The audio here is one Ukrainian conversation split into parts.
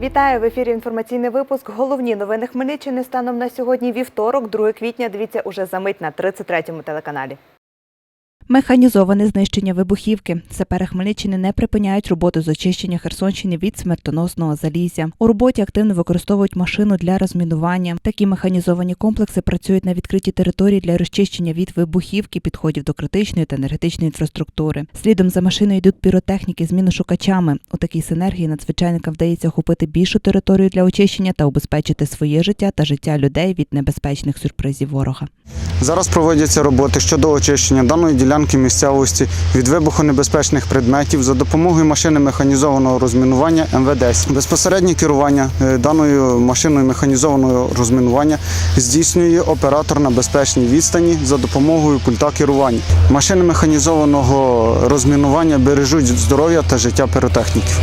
Вітаю в ефірі. Інформаційний випуск. Головні новини Хмельниччини станом на сьогодні вівторок, 2 квітня. Дивіться уже за мить на 33-му телеканалі. Механізоване знищення вибухівки. Сапери Хмельниччини не припиняють роботу з очищення Херсонщини від смертоносного залізя. У роботі активно використовують машину для розмінування. Такі механізовані комплекси працюють на відкритій території для розчищення від вибухівки, підходів до критичної та енергетичної інфраструктури. Слідом за машиною йдуть піротехніки з міношукачами. У такій синергії надзвичайникам вдається охопити більшу територію для очищення та убезпечити своє життя та життя людей від небезпечних сюрпризів ворога. Зараз проводяться роботи щодо очищення даної ділянки місцевості від вибухонебезпечних предметів за допомогою машини механізованого розмінування МВД. Безпосереднє керування е, даною машиною механізованого розмінування здійснює оператор на безпечній відстані за допомогою пульта керування. Машини механізованого розмінування бережуть здоров'я та життя піротехніків.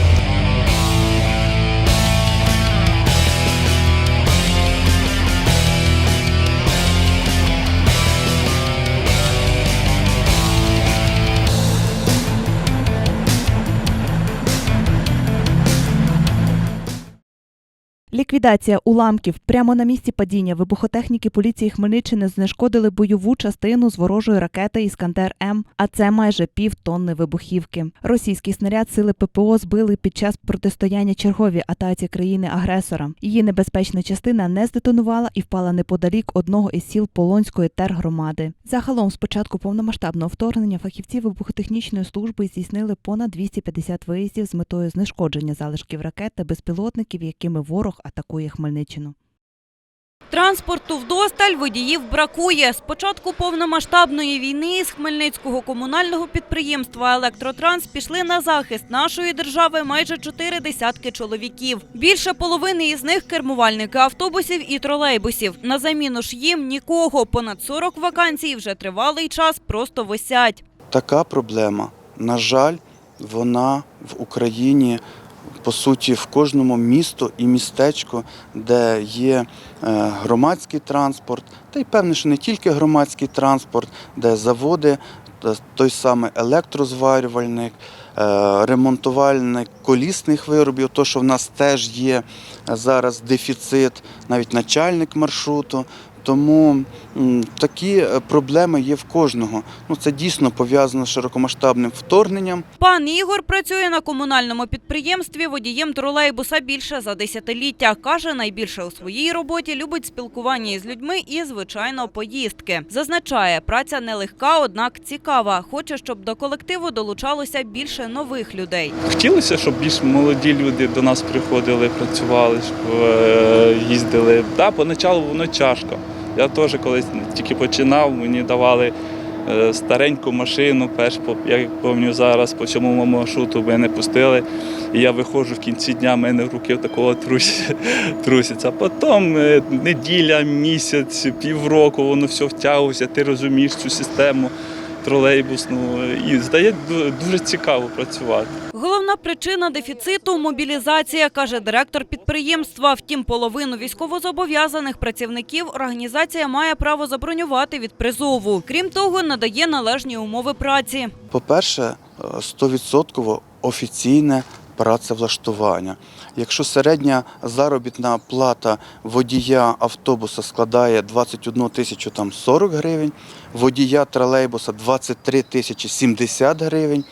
Ліквідація уламків прямо на місці падіння вибухотехніки поліції Хмельниччини знешкодили бойову частину з ворожої ракети Іскандер М, а це майже пів тонни вибухівки. Російський снаряд сили ППО збили під час протистояння черговій атаці країни-агресора. Її небезпечна частина не здетонувала і впала неподалік одного із сіл Полонської тергромади. Загалом, з початку повномасштабного вторгнення, фахівці вибухотехнічної служби здійснили понад 250 виїздів з метою знешкодження залишків ракет та безпілотників, якими ворог атакує Хмельниччину. Транспорту вдосталь водіїв бракує. З початку повномасштабної війни з Хмельницького комунального підприємства Електротранс пішли на захист нашої держави майже чотири десятки чоловіків. Більше половини із них кермувальники автобусів і тролейбусів. На заміну ж їм нікого. Понад 40 вакансій вже тривалий час просто висять. така проблема, на жаль, вона в Україні. По суті, в кожному місто і містечко, де є е, громадський транспорт, та й певне, що не тільки громадський транспорт, де заводи, той самий електрозварювальник, е, ремонтувальник колісних виробів, то що в нас теж є зараз дефіцит, навіть начальник маршруту. Тому такі е, проблеми є в кожного. Ну це дійсно пов'язано з широкомасштабним вторгненням. Пан Ігор працює на комунальному підприємстві водієм тролейбуса більше за десятиліття. Каже, найбільше у своїй роботі любить спілкування із людьми і, звичайно, поїздки. Зазначає, праця нелегка, однак цікава. Хоче, щоб до колективу долучалося більше нових людей. Хотілося, щоб більш молоді люди до нас приходили, працювали, щоб е, їздили. Да, поначалу воно тяжко. Я теж колись тільки починав, мені давали е, стареньку машину, перш я пам'ятаю зараз по цьому маршруту мене пустили. І я виходжу в кінці дня, в мене руки такого трусяться. Потім е, неділя, місяць, півроку, воно все втягується, ти розумієш цю систему тролейбусну. І здає дуже цікаво працювати. Головна причина дефіциту мобілізація, каже директор підприємства. Втім, половину військовозобов'язаних працівників організація має право забронювати від призову. Крім того, надає належні умови праці. По-перше, е, 100% офіційне працевлаштування. Якщо середня заробітна плата водія автобуса складає 21 тисячу там 40 гривень, водія тролейбуса 23 тисячі 70 гривень.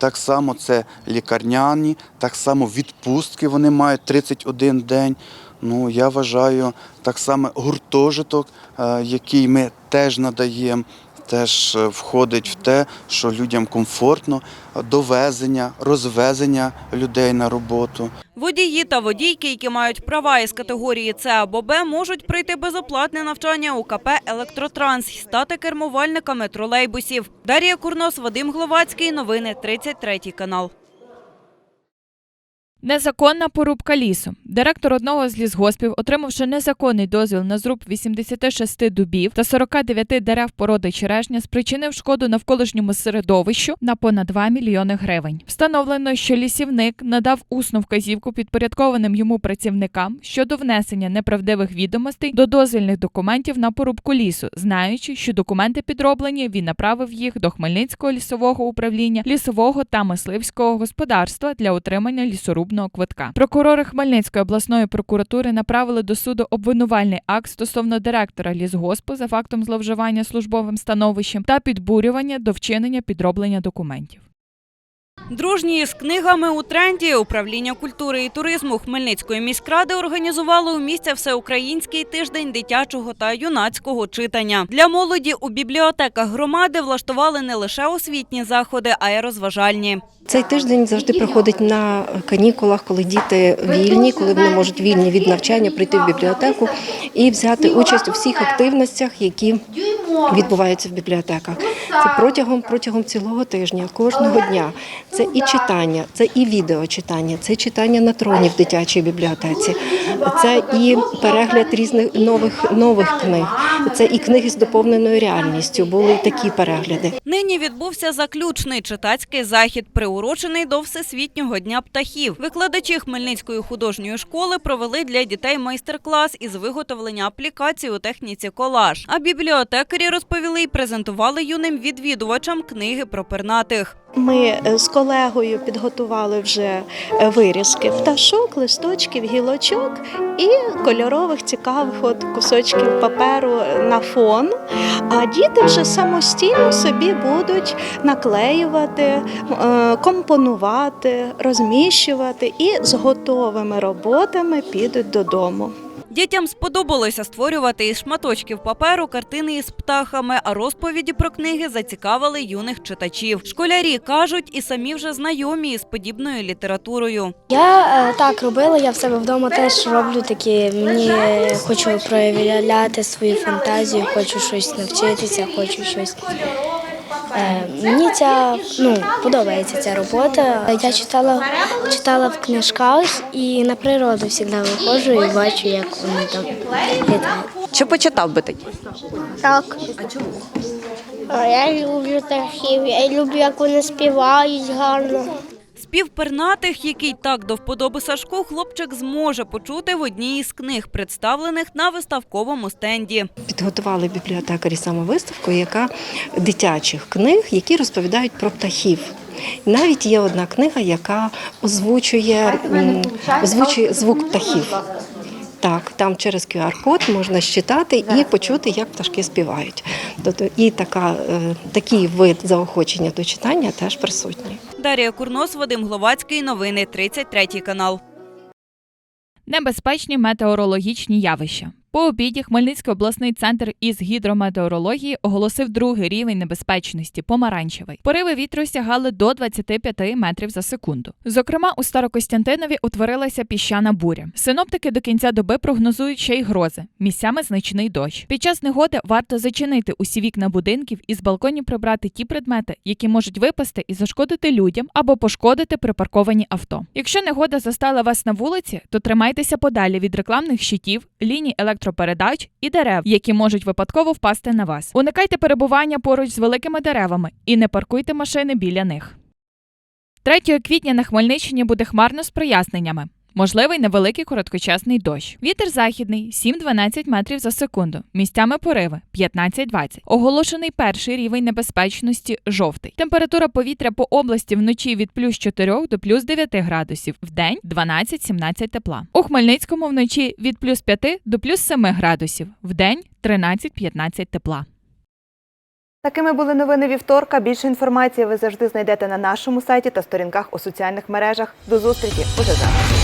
Так само це лікарняні, так само відпустки вони мають 31 день. Ну, я вважаю, так само гуртожиток, е, який ми теж надаємо, теж е, входить в те, що людям комфортно, довезення, розвезення людей на роботу. Водії та водійки, які мають права із категорії С або Б, можуть прийти безоплатне навчання у КП «Електротранс» і стати кермувальниками тролейбусів. Дар'я Курнос, Вадим Гловацький. Новини 33 канал. Незаконна порубка лісу. Директор одного з лісгоспів, отримавши незаконний дозвіл на зруб 86 дубів та 49 дерев породи черешня, спричинив шкоду навколишньому середовищу на понад 2 мільйони гривень. Встановлено, що лісівник надав усну вказівку підпорядкованим йому працівникам щодо внесення неправдивих відомостей до дозвільних документів на порубку лісу, знаючи, що документи підроблені, він направив їх до Хмельницького лісового управління, лісового та мисливського господарства для отримання лісорубної пробного квитка. Прокурори Хмельницької обласної прокуратури направили до суду обвинувальний акт стосовно директора лісгоспу за фактом зловживання службовим становищем та підбурювання до вчинення підроблення документів. Дружні з книгами у тренді управління культури і туризму Хмельницької міськради організувало у місті всеукраїнський тиждень дитячого та юнацького читання. Для молоді у бібліотеках громади влаштували не лише освітні заходи, а й розважальні. Цей тиждень завжди проходить на канікулах, коли діти вільні, коли вони можуть вільні від навчання прийти в бібліотеку і взяти участь у всіх активностях, які відбуваються в бібліотеках. Це протягом протягом цілого тижня, кожного дня. Це і читання, це і відеочитання, це читання на троні в дитячій бібліотеці, це і перегляд різних нових нових книг, це і книги з доповненою реальністю. Були і такі перегляди. Нині відбувся заключний читацький захід, приурочений до Всесвітнього дня птахів. Викладачі Хмельницької художньої школи провели для дітей майстер-клас із виготовлення аплікацій у техніці колаж. А бібліотекарі розповіли і презентували юним відвідувачам книги про пернатих. Ми е, з колегою підготували вже е, вирізки пташок, листочків, гілочок і кольорових цікавих от кусочків паперу на фон. А діти вже самостійно собі будуть наклеювати, е, компонувати, розміщувати і з готовими роботами підуть додому. Дітям сподобалося створювати із шматочків паперу картини із птахами, а розповіді про книги зацікавили юних читачів. Школярі кажуть, і самі вже знайомі із подібною літературою. Я е, так робила, я в себе вдома теж роблю такі. Мені е, хочу проявляти свою фантазію, хочу щось навчитися, хочу щось. Е, мені ця ну, подобається ця робота. Я читала, читала в книжках і на природу завжди виходжу і бачу, як вони там літають. Що почитав би ти? Так. А чому? Я люблю птахів, я люблю, як вони співають гарно. Спів пернатих, який так до вподоби Сашку, хлопчик зможе почути в одній із книг, представлених на виставковому стенді. Підготували бібліотекарі самовиставку, яка дитячих книг, які розповідають про птахів. Навіть є одна книга, яка озвучує, озвучує звук птахів. Так, там через QR-код можна считати і почути, як пташки співають. Тобто і така, е, такий вид заохочення до читання теж присутній. Дар'я Курнос, Вадим Гловацький. Новини 33 канал. Небезпечні метеорологічні явища. По обіді Хмельницький обласний центр із гідрометеорології оголосив другий рівень небезпечності помаранчевий. Пориви вітру сягали до 25 метрів за секунду. Зокрема, у Старокостянтинові утворилася піщана буря. Синоптики до кінця доби прогнозують ще й грози, місцями значний дощ. Під час негоди варто зачинити усі вікна будинків і з балконів прибрати ті предмети, які можуть випасти і зашкодити людям або пошкодити припарковані авто. Якщо негода застала вас на вулиці, то тримайтеся подалі від рекламних щитів, ліній електропередач і дерев, які можуть випадково впасти на вас. Уникайте перебування поруч з великими деревами і не паркуйте машини біля них. 3 квітня на Хмельниччині буде хмарно з проясненнями. Можливий невеликий короткочасний дощ. Вітер західний 7-12 метрів за секунду. Місцями пориви 15-20. Оголошений перший рівень небезпечності жовтий. Температура повітря по області вночі від плюс 4 до плюс 9 градусів, вдень 12-17 тепла. У Хмельницькому вночі від плюс 5 до плюс 7 градусів, вдень 13-15 тепла. Такими були новини вівторка. Більше інформації ви завжди знайдете на нашому сайті та сторінках у соціальних мережах. До зустрічі уже завтра.